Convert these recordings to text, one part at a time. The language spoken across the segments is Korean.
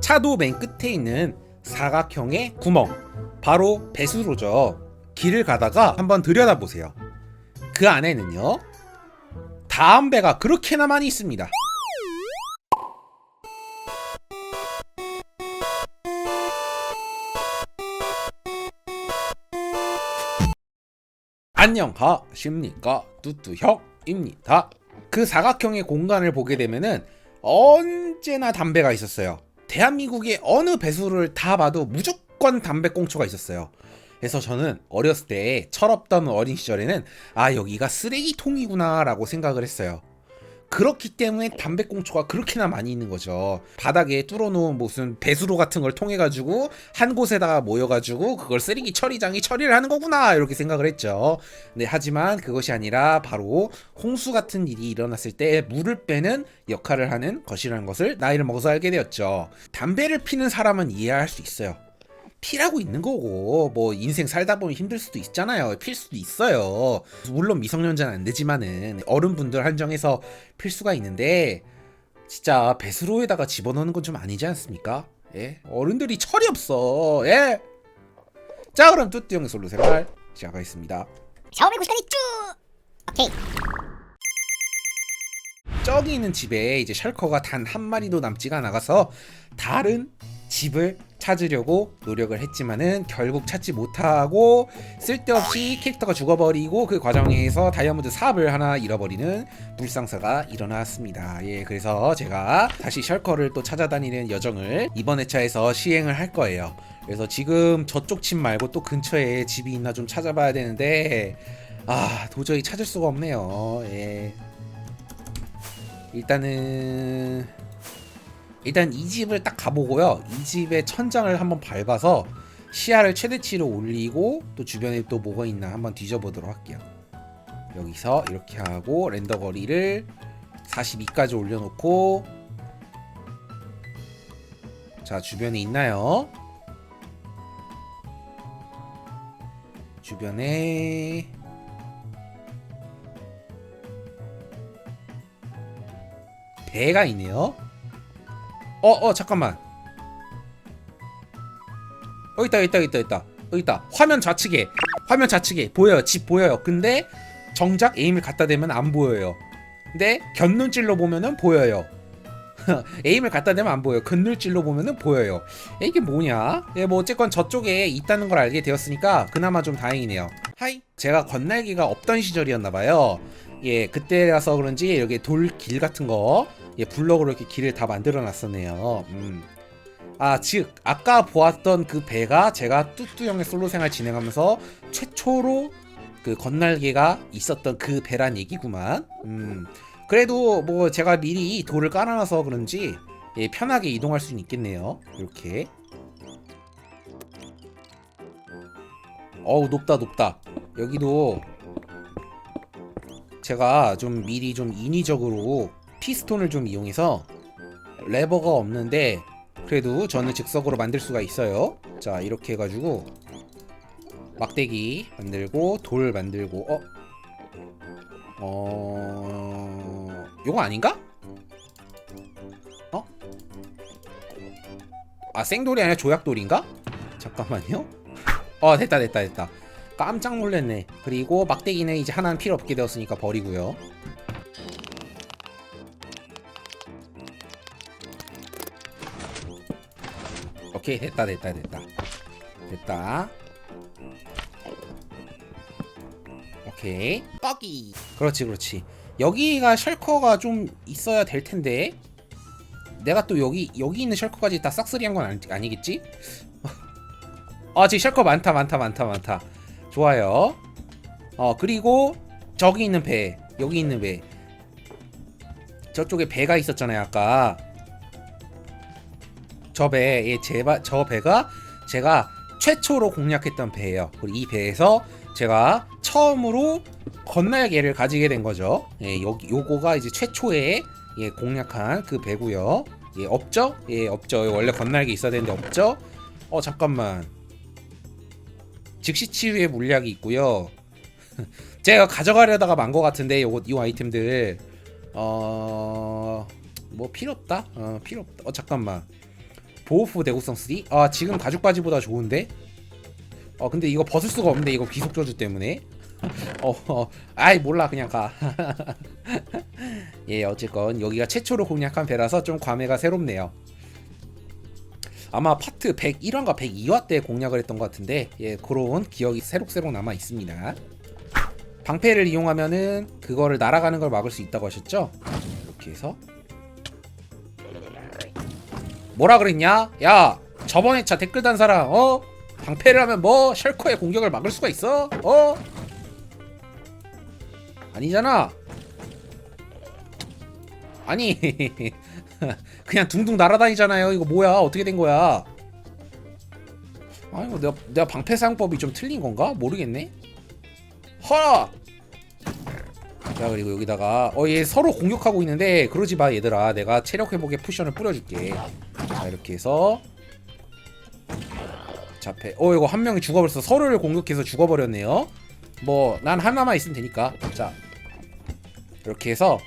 차도 맨 끝에 있는 사각형의 구멍 바로 배수로죠. 길을 가다가 한번 들여다보세요. 그 안에는요. 담배가 그렇게나 많이 있습니다. 안녕하십니까 뚜뚜형입니다. 그 사각형의 공간을 보게 되면은 언제나 담배가 있었어요. 대한민국의 어느 배수를 다 봐도 무조건 담배 꽁초가 있었어요. 그래서 저는 어렸을 때 철없던 어린 시절에는 아 여기가 쓰레기통이구나 라고 생각을 했어요. 그렇기 때문에 담배꽁초가 그렇게나 많이 있는 거죠. 바닥에 뚫어놓은 무슨 배수로 같은 걸 통해 가지고 한 곳에다가 모여가지고 그걸 쓰레기 처리장이 처리를 하는 거구나 이렇게 생각을 했죠. 네 하지만 그것이 아니라 바로 홍수 같은 일이 일어났을 때 물을 빼는 역할을 하는 것이라는 것을 나이를 먹어서 알게 되었죠. 담배를 피는 사람은 이해할 수 있어요. 피라고 있는 거고 뭐 인생 살다 보면 힘들 수도 있잖아요. 필 수도 있어요. 물론 미성년자는 안 되지만은 어른분들 한정해서 필 수가 있는데 진짜 배수로에다가 집어넣는 건 좀 아니지 않습니까? 예? 어른들이 철이 없어. 예 자 그럼 뚜뚜 형의 솔로 생활 시작하겠습니다. 샤오미 구시간이 쭉 오케이. 저기 있는 집에 이제 셜커가 단 한 마리도 남지가 않아가서 다른 집을 찾으려고 노력을 했지만은 결국 찾지 못하고 쓸데없이 캐릭터가 죽어버리고 그 과정에서 다이아몬드 사업을 하나 잃어버리는 불상사가 일어났습니다. 예, 그래서 제가 다시 셜커를 또 찾아다니는 여정을 이번 회차에서 시행을 할 거예요. 그래서 지금 저쪽 집 말고 또 근처에 집이 있나 좀 찾아봐야 되는데 아 도저히 찾을 수가 없네요. 예. 일단은 일단 이 집을 딱 가보고요. 이 집의 천장을 한번 밟아서 시야를 최대치로 올리고 또 주변에 또 뭐가 있나 한번 뒤져보도록 할게요. 여기서 이렇게 하고 렌더 거리를 42까지 올려놓고 자 주변에 있나요? 주변에 배가 있네요. 어, 어, 잠깐만. 어, 있다, 있다, 있다, 있다. 어, 있다. 화면 좌측에. 화면 좌측에. 보여요. 집 보여요. 근데 정작 에임을 갖다 대면 안 보여요. 근데 곁눈질로 보면은 보여요. 에임을 갖다 대면 안 보여요. 곁눈질로 보면은 보여요. 에, 이게 뭐냐? 예, 뭐 어쨌건 저쪽에 있다는 걸 알게 되었으니까 그나마 좀 다행이네요. 하이. 제가 건날개가 없던 시절이었나 봐요. 예, 그때라서 그런지 이렇게 돌 길 같은 거 예, 블럭으로 이렇게 길을 다 만들어 놨었네요. 음. 아, 즉 아까 보았던 그 배가 제가 뚜뚜 형의 솔로 생활 진행하면서 최초로 그 건날개가 있었던 그 배란 얘기구만. 음. 그래도 뭐 제가 미리 돌을 깔아놔서 그런지 예, 편하게 이동할 수는 있겠네요. 이렇게. 어우 높다 높다. 여기도 제가 좀 미리 좀 인위적으로 피스톤을 좀 이용해서 레버가 없는데 그래도 저는 즉석으로 만들 수가 있어요. 자 이렇게 해가지고 막대기 만들고 돌 만들고 어? 어... 요거 아닌가? 어? 아 생돌이 아니라 조약돌인가? 잠깐만요. 어 됐다 됐다 됐다. 깜짝 놀랐네. 그리고 막대기는 이제 하나는 필요 없게 되었으니까 버리고요. 오케이 됐다 됐다 됐다. 됐다. 오케이. 뻐기 그렇지 그렇지. 여기가 셜커가 좀 있어야 될 텐데. 내가 또 여기 여기 있는 셜커까지 다 싹쓸이 한 건 아니, 아니겠지? 아 지금 셜커 많다 많다 많다 많다. 좋아요. 어 그리고 저기 있는 배 여기 있는 배. 저쪽에 배가 있었잖아요 아까 저 배, 예, 제바, 저 배가 제가 최초로 공략했던 배예요. 그리고 이 배에서 제가 처음으로 건날개를 가지게 된 거죠. 예, 여기 요거가 이제 최초에 예, 공략한 그 배고요. 예, 없죠? 예, 없죠. 원래 건날개 있어야 되는데 없죠? 어, 잠깐만. 즉시 치유의 물약이 있고요. 제가 가져가려다가 만거 같은데 요거 요 아이템들 어... 뭐 필요 없다. 어, 필요 없다. 어, 잠깐만. 보호프 대구성 3? 아 지금 가죽 바지보다 좋은데? 어 근데 이거 벗을 수가 없는데 이거 귀속 저주 때문에 어, 어 아이 몰라 그냥 가. 예 어쨌건 여기가 최초로 공략한 배라서 좀 감회가 새롭네요. 아마 파트 101화인가 102화 때 공략을 했던 것 같은데 예 그런 기억이 새록새록 남아 있습니다. 방패를 이용하면은 그거를 날아가는 걸 막을 수 있다고 하셨죠? 이렇게 해서 뭐라 그랬냐? 야 저번에 차 댓글 단 사람 어? 방패를 하면 뭐 셜커의 공격을 막을 수가 있어? 어? 아니잖아 아니 그냥 둥둥 날아다니잖아요 이거 뭐야 어떻게 된 거야 아이고 내가, 내가 방패 사용법이 좀 틀린 건가? 모르겠네 허! 자 그리고 여기다가 어 얘 서로 공격하고 있는데 그러지 마 얘들아. 내가 체력 회복에 쿠션을 뿌려줄게. 자 이렇게 해서. 자패 어 이거 한 명이 죽어버렸어. 서로를 공격해서 죽어버렸네요. 뭐 난 하나만 있으면 되니까. 자 이렇게 해서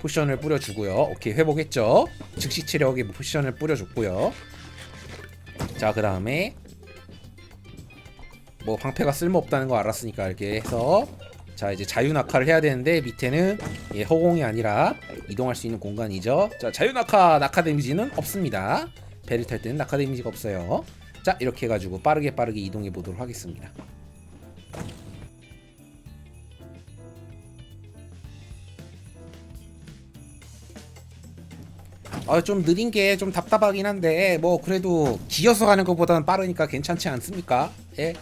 포션을 뿌려주고요. 오케이 회복했죠? 즉시 체력에 포션을 뿌려줬고요. 자 그 다음에 뭐 방패가 쓸모없다는 거 알았으니까 이렇게 해서 자 이제 자유낙하를 해야 되는데 밑에는 예, 허공이 아니라 이동할 수 있는 공간이죠 자 자유낙하 낙하 데미지는 없습니다 배를 탈 때는 낙하 데미지가 없어요 자 이렇게 해가지고 빠르게 빠르게 이동해 보도록 하겠습니다 아좀 느린 게 좀 답답하긴 한데 뭐 그래도 기어서 가는 것보다는 빠르니까 괜찮지 않습니까? 예.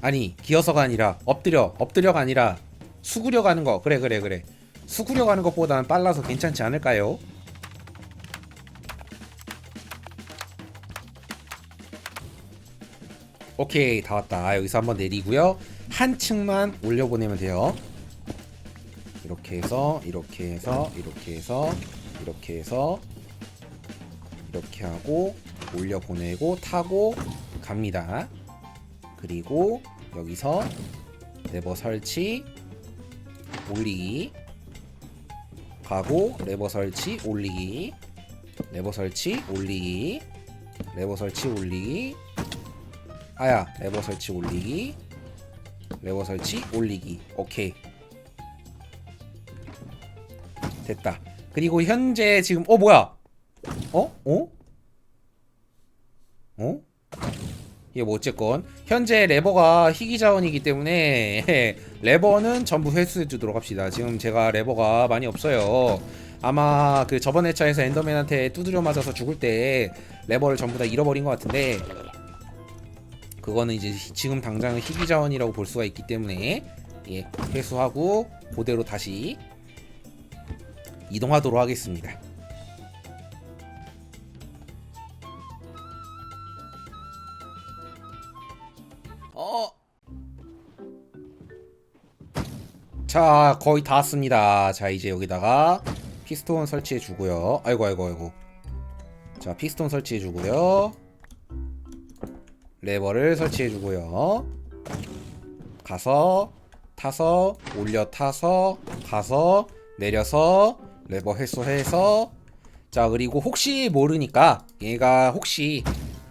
아니 기어서가 아니라 엎드려 엎드려가 아니라 수구려 가는 거. 그래 그래 그래. 수구려 가는 것보다는 빨라서 괜찮지 않을까요? 오케이 다 왔다. 여기서 한번 내리고요. 한 층만 올려보내면 돼요. 이렇게 해서 이렇게 해서 이렇게 해서 이렇게 해서 이렇게 하고 올려보내고 타고 갑니다. 그리고 여기서 레버 설치 올리기. 가고 레버 설치 올리기. 레버 설치 올리기. 레버 설치 올리기. 아야 레버 설치 올리기. 레버 설치 올리기. 오케이. 됐다. 그리고 현재 지금 어 뭐야? 어? 어? 어? 이게 뭐 어쨌건 현재 레버가 희귀 자원이기 때문에 레버는 전부 회수해 주도록 합시다. 지금 제가 레버가 많이 없어요. 아마 그 저번 회차에서 엔더맨한테 두드려 맞아서 죽을 때 레버를 전부 다 잃어버린 것 같은데 그거는 이제 지금 당장은 희귀 자원이라고 볼 수가 있기 때문에 예, 회수하고 그대로 다시 이동하도록 하겠습니다. 어. 자, 거의 다 왔습니다. 자, 이제 여기다가 피스톤 설치해 주고요. 아이고 아이고 아이고. 자, 피스톤 설치해 주고요. 레버를 설치해 주고요. 가서 타서 올려 타서 가서 내려서 레버 회수해서 자 그리고 혹시 모르니까 얘가 혹시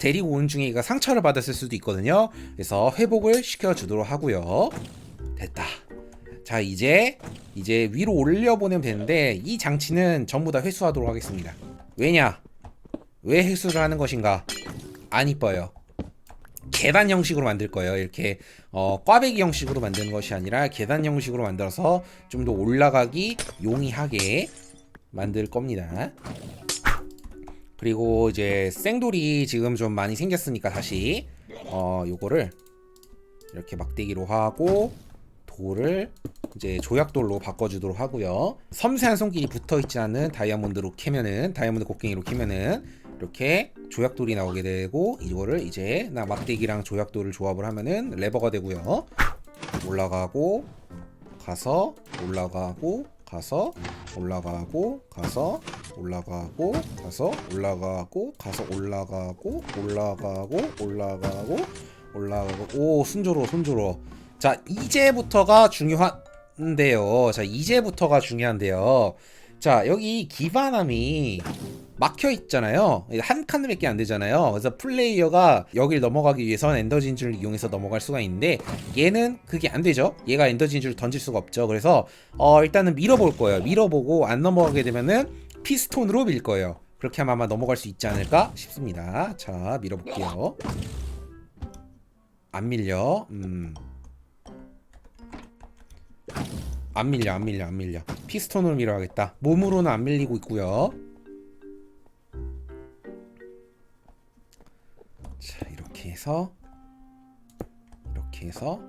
데리고 온 중에 얘가 상처를 받았을 수도 있거든요. 그래서 회복을 시켜주도록 하고요. 됐다. 자 이제 이제 위로 올려보내면 되는데 이 장치는 전부 다 회수하도록 하겠습니다. 왜냐? 왜 회수를 하는 것인가? 안 이뻐요. 계단 형식으로 만들 거예요. 이렇게 어, 꽈배기 형식으로 만드는 것이 아니라 계단 형식으로 만들어서 좀 더 올라가기 용이하게 만들 겁니다. 그리고 이제 생돌이 지금 좀 많이 생겼으니까 다시 어 요거를 이렇게 막대기로 하고 돌을 이제 조약돌로 바꿔주도록 하고요. 섬세한 손길이 붙어있지 않은 다이아몬드로 캐면은 다이아몬드 곡괭이로 캐면은 이렇게 조약돌이 나오게 되고 이거를 이제 나 막대기랑 조약돌을 조합을 하면은 레버가 되고요. 올라가고 가서 올라가고 가서 올라가고 가서 올라가고 가서 올라가고 가서 올라가고 올라가고 올라가고 올라가고. 오 순조로워 순조로워. 자 이제부터가 중요한데요. 자 이제부터가 중요한데요. 자 여기 기반함이 막혀 있잖아요. 한 칸밖에 안 되잖아요. 그래서 플레이어가 여길 넘어가기 위해서는 엔더 진주를 이용해서 넘어갈 수가 있는데 얘는 그게 안 되죠. 얘가 엔더 진주를 던질 수가 없죠. 그래서 어 일단은 밀어볼 거예요. 밀어보고 안 넘어가게 되면은 피스톤으로 밀 거예요. 그렇게 하면 아마 넘어갈 수 있지 않을까 싶습니다. 자, 밀어볼게요. 안 밀려. 음. 안 밀려, 안 밀려, 안 밀려. 피스톤으로 밀어야겠다. 몸으로는 안 밀리고 있고요. 이렇게 해서 이렇게 해서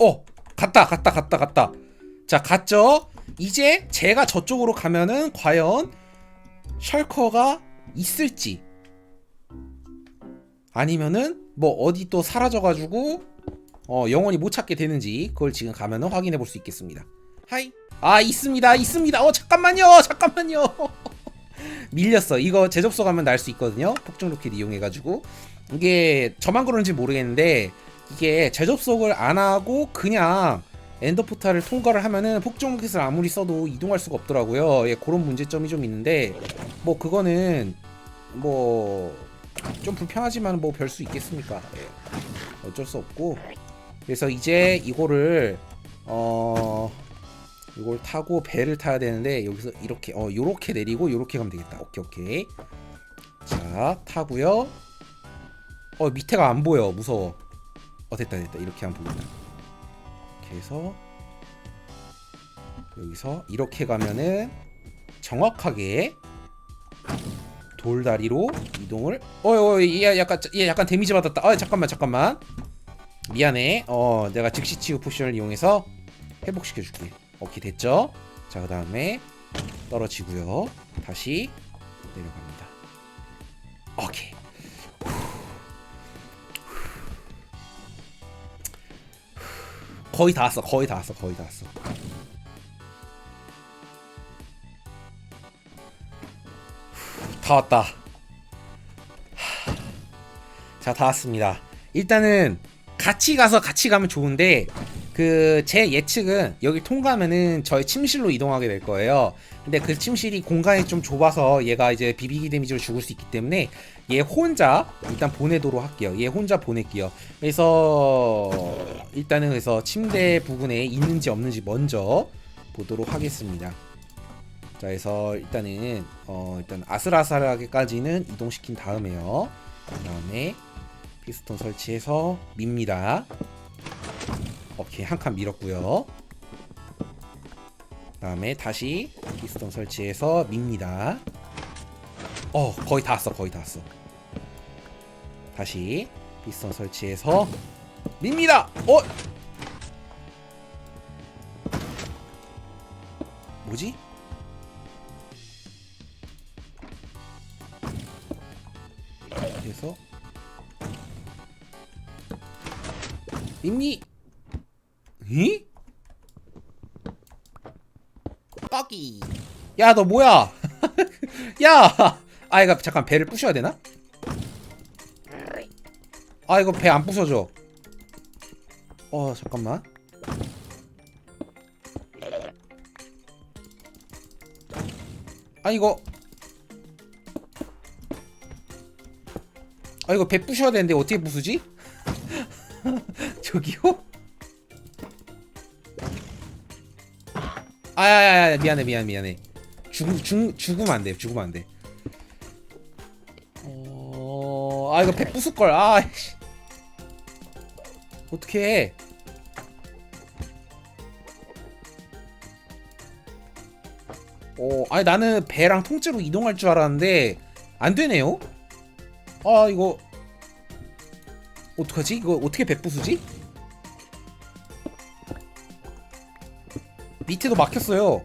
어, 갔다, 갔다, 갔다, 갔다. 자, 갔죠? 이제 제가 저쪽으로 가면은 과연 셜커가 있을지 아니면은 뭐 어디 또 사라져가지고 어 영원히 못 찾게 되는지 그걸 지금 가면은 확인해 볼 수 있겠습니다. 하이 아 있습니다 있습니다 어 잠깐만요 잠깐만요 밀렸어. 이거 재접속하면 날 수 있거든요. 폭죽 로켓 이용해가지고. 이게 저만 그런지 모르겠는데 이게 재접속을 안 하고 그냥 엔더 포탈을 통과를 하면은 폭죽 로켓을 아무리 써도 이동할 수가 없더라고요. 예 그런 문제점이 좀 있는데 뭐 그거는 뭐 좀 불편하지만 뭐 별 수 있겠습니까? 예. 어쩔 수 없고. 그래서 이제 이거를 어 이걸 타고 배를 타야 되는데 여기서 이렇게 어 요렇게 내리고 요렇게 가면 되겠다. 오케이 오케이. 자 타고요. 어 밑에가 안 보여. 무서워. 어 됐다 됐다. 이렇게 하면 보인다. 이렇게 해서 여기서 이렇게 가면은 정확하게 돌다리로 이동을 어어얘 약간 얘 약간 데미지 받았다. 아 잠깐만 잠깐만. 미안해. 어 내가 즉시 치유 포션을 이용해서 회복시켜 줄게 오케이 됐죠? 자 그 다음에 떨어지고요. 다시 내려갑니다. 오케이. 거의 다 왔어 거의 다 왔어 거의 다 왔어. 다 왔다. 자 다 왔습니다. 일단은 같이 가서 같이 가면 좋은데 그 제 예측은 여기 통과하면은 저희 침실로 이동하게 될 거예요. 근데 그 침실이 공간이 좀 좁아서 얘가 이제 비비기 데미지를 죽을 수 있기 때문에 얘 혼자 일단 보내도록 할게요. 얘 혼자 보낼게요. 그래서 일단은 그래서 침대 부근에 있는지 없는지 먼저 보도록 하겠습니다. 자, 그래서 일단은 어 일단 아슬아슬하게까지는 이동시킨 다음에요. 그다음에 피스톤 설치해서 밉니다. 오케이 한 칸 밀었고요. 그 다음에 다시 피스톤 설치해서 밉니다. 어 거의 다 왔어 거의 다 왔어. 다시 피스톤 설치해서 밉니다. 어 뭐지? 그래서 밉니? 이? 뻑이 야너 뭐야 야! 아 이거 잠깐 배를 부셔야 되나? 아 이거 배 안 부서져 어 잠깐만 아 이거 아 이거 배 부셔야 되는데 어떻게 부수지? 저기요? 아야야야 미안해 미안해 미안해 죽, 죽, 죽으면 안돼 죽으면 안돼 어... 아 이거 배 부술걸 아 씨. 어떡해 어 아니 나는 배랑 통째로 이동할 줄 알았는데 안 되네요 아 이거 어떡하지? 이거 어떻게 배 부수지? 밑에도 막혔어요.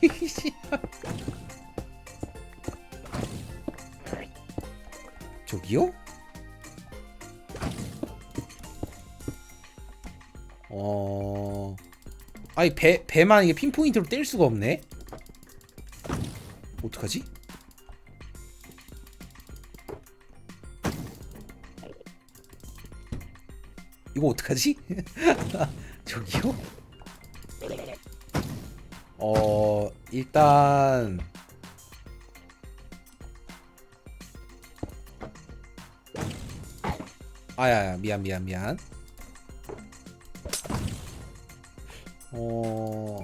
저기요? 어, 아니 배 배만 이게 핀포인트로 뗄 수가 없네. 어떡하지? 이거 어떡하지? 저기요? 어 일단 아야야 미안 미안 미안 어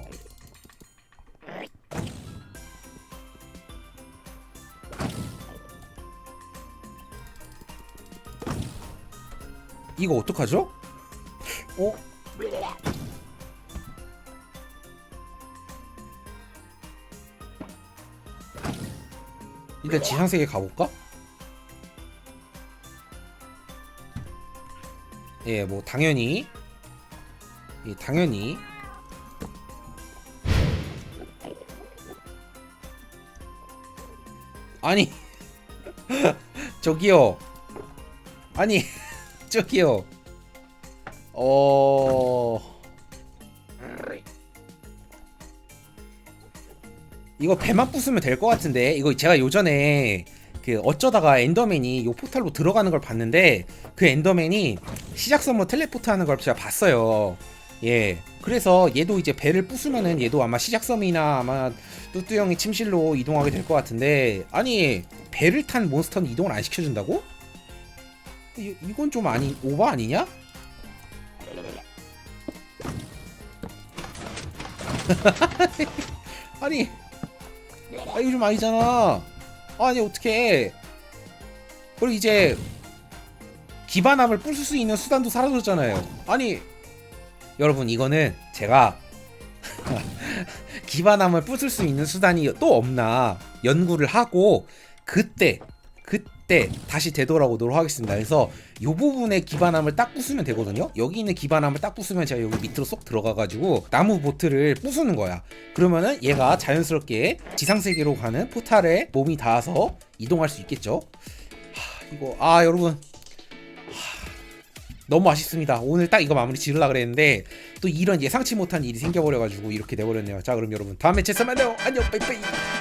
이거 어떡하죠? 어? 일단 지상세계 가볼까? 예, 뭐 당연히 예, 당연히 아니 저기요 아니 저기요 어 이거 배만 부수면 될 것 같은데 이거 제가 요전에 그 어쩌다가 엔더맨이 요 포탈로 들어가는 걸 봤는데 그 엔더맨이 시작 선모 텔레포트 하는 걸 제가 봤어요. 예. 그래서 얘도 이제 배를 부수면은 얘도 아마 시작 섬이나 아마 뚜뚜 형이 침실로 이동하게 될 것 같은데 아니 배를 탄 몬스터는 이동을 안 시켜준다고? 이, 이건 좀 아니 오버 아니냐? 아니 아 이거 좀 아니잖아. 아니 어떻게 그리고 이제 기반함을 부술 수 있는 수단도 사라졌잖아요. 아니 여러분 이거는 제가 기반함을 부술 수 있는 수단이 또 없나 연구를 하고 그때 그때 다시 되돌아오도록 하겠습니다. 그래서 이 부분에 기반함을 딱 부수면 되거든요. 여기 있는 기반함을 딱 부수면 제가 여기 밑으로 쏙 들어가가지고 나무 보트를 부수는 거야. 그러면은 얘가 자연스럽게 지상 세계로 가는 포탈에 몸이 닿아서 이동할 수 있겠죠. 하, 이거 아 여러분 너무 아쉽습니다. 오늘 딱 이거 마무리 지으려 그랬는데 또 이런 예상치 못한 일이 생겨버려가지고 이렇게 돼버렸네요. 자 그럼 여러분 다음에 제스 만나요. 안녕 빠이빠이.